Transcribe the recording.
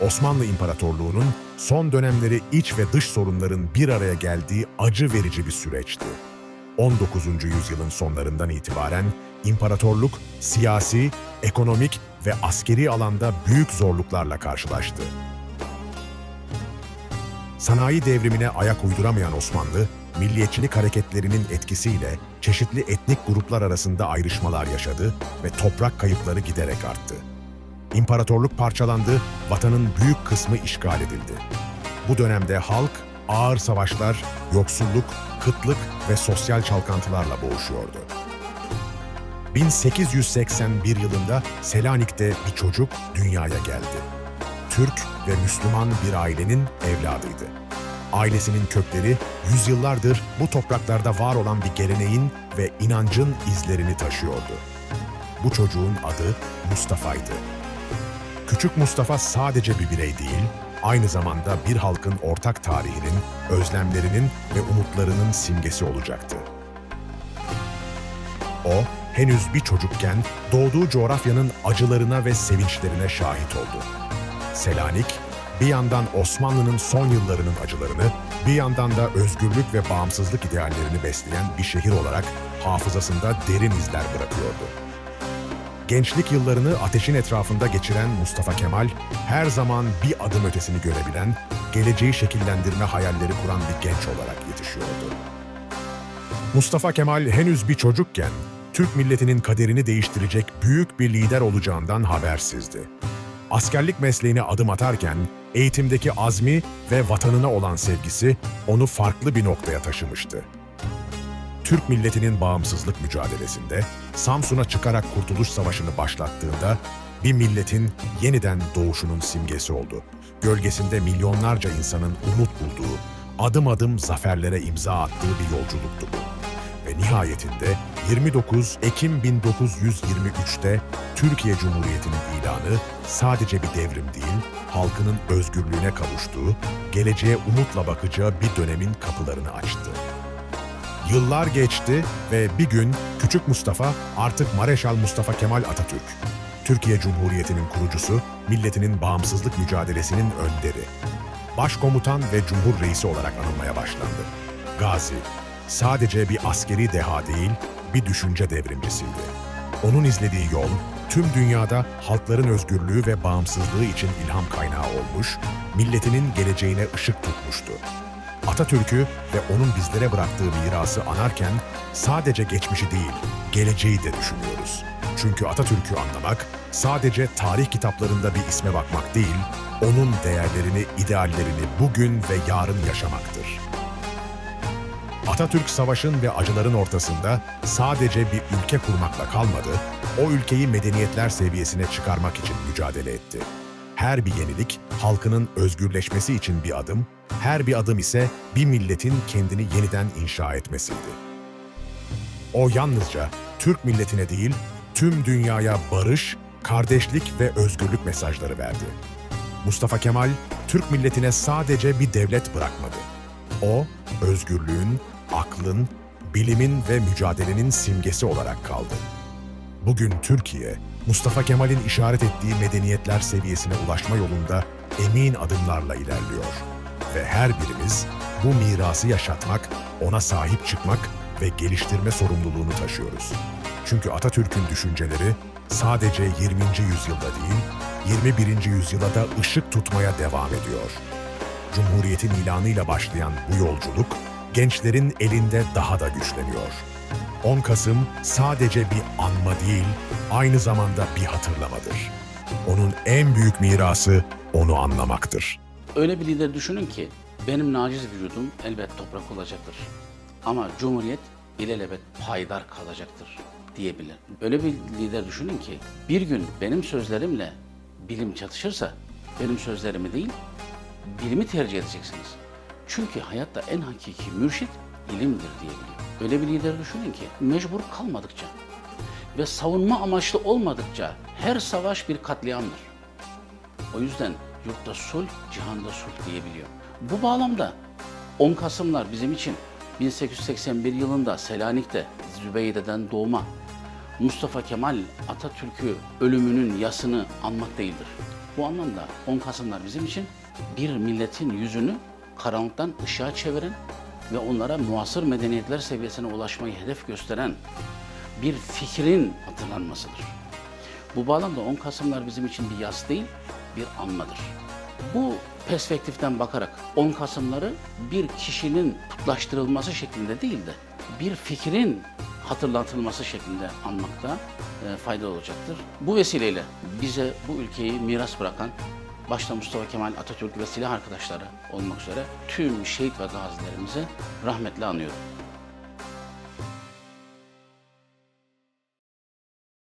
Osmanlı İmparatorluğu'nun son dönemleri iç ve dış sorunların bir araya geldiği acı verici bir süreçti. 19. yüzyılın sonlarından itibaren imparatorluk siyasi, ekonomik ve askeri alanda büyük zorluklarla karşılaştı. Sanayi devrimine ayak uyduramayan Osmanlı, milliyetçilik hareketlerinin etkisiyle çeşitli etnik gruplar arasında ayrışmalar yaşadı ve toprak kayıpları giderek arttı. İmparatorluk parçalandı, vatanın büyük kısmı işgal edildi. Bu dönemde halk ağır savaşlar, yoksulluk, kıtlık ve sosyal çalkantılarla boğuşuyordu. 1881 yılında Selanik'te bir çocuk dünyaya geldi. Türk ve Müslüman bir ailenin evladıydı. Ailesinin kökleri yüzyıllardır bu topraklarda var olan bir geleneğin ve inancın izlerini taşıyordu. Bu çocuğun adı Mustafa'ydı. Küçük Mustafa sadece bir birey değil, aynı zamanda bir halkın ortak tarihinin, özlemlerinin ve umutlarının simgesi olacaktı. O, henüz bir çocukken doğduğu coğrafyanın acılarına ve sevinçlerine şahit oldu. Selanik, bir yandan Osmanlı'nın son yıllarının acılarını, bir yandan da özgürlük ve bağımsızlık ideallerini besleyen bir şehir olarak hafızasında derin izler bırakıyordu. Gençlik yıllarını ateşin etrafında geçiren Mustafa Kemal, her zaman bir adım ötesini görebilen, geleceği şekillendirme hayalleri kuran bir genç olarak yetişiyordu. Mustafa Kemal henüz bir çocukken, Türk milletinin kaderini değiştirecek büyük bir lider olacağından habersizdi. Askerlik mesleğine adım atarken, eğitimdeki azmi ve vatanına olan sevgisi onu farklı bir noktaya taşımıştı. Türk milletinin bağımsızlık mücadelesinde Samsun'a çıkarak Kurtuluş Savaşı'nı başlattığında bir milletin yeniden doğuşunun simgesi oldu. Gölgesinde milyonlarca insanın umut bulduğu, adım adım zaferlere imza attığı bir yolculuktu bu. Ve nihayetinde 29 Ekim 1923'te Türkiye Cumhuriyeti'nin ilanı sadece bir devrim değil, halkının özgürlüğüne kavuştuğu, geleceğe umutla bakacağı bir dönemin kapılarını açtı. Yıllar geçti ve bir gün küçük Mustafa artık Mareşal Mustafa Kemal Atatürk, Türkiye Cumhuriyeti'nin kurucusu, milletinin bağımsızlık mücadelesinin önderi, başkomutan ve cumhur reisi olarak anılmaya başlandı. Gazi, sadece bir askeri deha değil, bir düşünce devrimcisiydi. Onun izlediği yol, tüm dünyada halkların özgürlüğü ve bağımsızlığı için ilham kaynağı olmuş, milletinin geleceğine ışık tutmuştu. Atatürk'ü ve onun bizlere bıraktığı mirası anarken sadece geçmişi değil, geleceği de düşünüyoruz. Çünkü Atatürk'ü anlamak sadece tarih kitaplarında bir isme bakmak değil, onun değerlerini, ideallerini bugün ve yarın yaşamaktır. Atatürk savaşın ve acıların ortasında sadece bir ülke kurmakla kalmadı, o ülkeyi medeniyetler seviyesine çıkarmak için mücadele etti. Her bir yenilik halkının özgürleşmesi için bir adım, her bir adım ise bir milletin kendini yeniden inşa etmesiydi. O yalnızca Türk milletine değil, tüm dünyaya barış, kardeşlik ve özgürlük mesajları verdi. Mustafa Kemal, Türk milletine sadece bir devlet bırakmadı. O, özgürlüğün, aklın, bilimin ve mücadelenin simgesi olarak kaldı. Bugün Türkiye, Mustafa Kemal'in işaret ettiği medeniyetler seviyesine ulaşma yolunda emin adımlarla ilerliyor. Ve her birimiz bu mirası yaşatmak, ona sahip çıkmak ve geliştirme sorumluluğunu taşıyoruz. Çünkü Atatürk'ün düşünceleri sadece 20. yüzyılda değil, 21. yüzyıla da ışık tutmaya devam ediyor. Cumhuriyetin ilanıyla başlayan bu yolculuk, gençlerin elinde daha da güçleniyor. 10 Kasım sadece bir anma değil, aynı zamanda bir hatırlamadır. Onun en büyük mirası onu anlamaktır. Öyle bir lider düşünün ki benim naciz vücudum elbet toprak olacaktır. Ama Cumhuriyet ilelebet payidar kalacaktır diyebilir. Öyle bir lider düşünün ki bir gün benim sözlerimle bilim çatışırsa benim sözlerimi değil bilimi tercih edeceksiniz. Çünkü hayatta en hakiki mürşit ilimdir diyebiliyor. Öyle bir lider düşünün ki mecbur kalmadıkça ve savunma amaçlı olmadıkça her savaş bir katliamdır. O yüzden yurtta sulh, cihanda sulh diyebiliyor. Bu bağlamda 10 Kasımlar bizim için 1881 yılında Selanik'te Zübeyde'den doğma Mustafa Kemal Atatürk'ü ölümünün yasını anmak değildir. Bu anlamda 10 Kasımlar bizim için bir milletin yüzünü karanlıktan ışığa çeviren ve onlara muasır medeniyetler seviyesine ulaşmayı hedef gösteren bir fikrin hatırlanmasıdır. Bu bağlamda 10 Kasımlar bizim için bir yas değil, bir anmadır. Bu perspektiften bakarak 10 Kasımları bir kişinin putlaştırılması şeklinde değil de bir fikrin hatırlatılması şeklinde anmakta e, fayda olacaktır. Bu vesileyle bize bu ülkeyi miras bırakan başta Mustafa Kemal Atatürk ve silah arkadaşları olmak üzere tüm şehit ve gazilerimizi rahmetle anıyorum.